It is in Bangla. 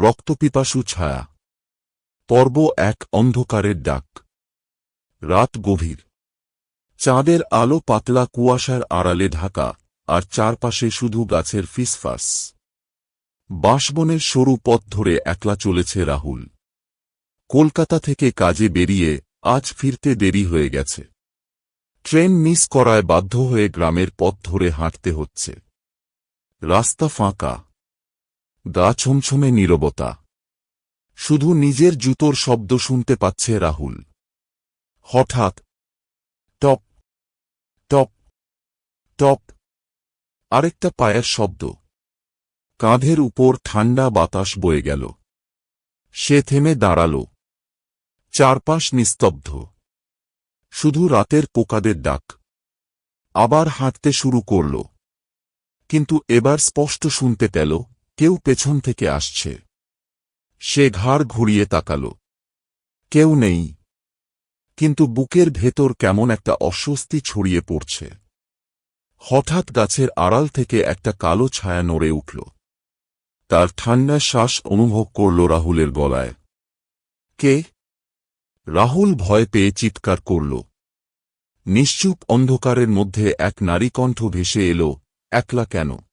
রক্তপিপাসু ছায়া। পর্ব এক অন্ধকারের ডাক। রাত গভীর। চাঁদের আলো পাতলা কুয়াশার আড়ালে ঢাকা, আর চারপাশে শুধু গাছের ফিসফাস। বাঁশবনের সরু পথ ধরে একলা চলেছে রাহুল। কলকাতা থেকে কাজে বেরিয়ে আজ ফিরতে দেরি হয়ে গেছে। ট্রেন মিস করায় বাধ্য হয়ে গ্রামের পথ ধরে হাঁটতে হচ্ছে। রাস্তা ফাঁকা। গা ছমছমে নীরবতা। শুধু নিজের জুতোর শব্দ শুনতে পাচ্ছে রাহুল। হঠাৎ, টপ টপ টপ, আরেকটা পায়ের শব্দ। কাঁধের উপর ঠান্ডা বাতাস বয়ে গেল। সে থেমে দাঁড়াল। চারপাশ নিস্তব্ধ। শুধু রাতের পোকাদের ডাক। আবার হাঁটতে শুরু করল। কিন্তু এবার স্পষ্ট শুনতে পেল কেউ পেছন থেকে আসছে। সে ঘাড় ঘুরিয়ে তাকাল। কেউ নেই। কিন্তু বুকের ভেতর কেমন একটা অস্বস্তি ছড়িয়ে পড়ছে। হঠাৎ গাছের আড়াল থেকে একটা কালো ছায়া নড়ে উঠল। তার ঠান্ডা শ্বাস অনুভব করল রাহুলের গলায়। কে? রাহুল ভয় পেয়ে চিৎকার করল। নিশ্চুপ অন্ধকারের মধ্যে এক নারী কণ্ঠ ভেসে এলো, একলা কেন?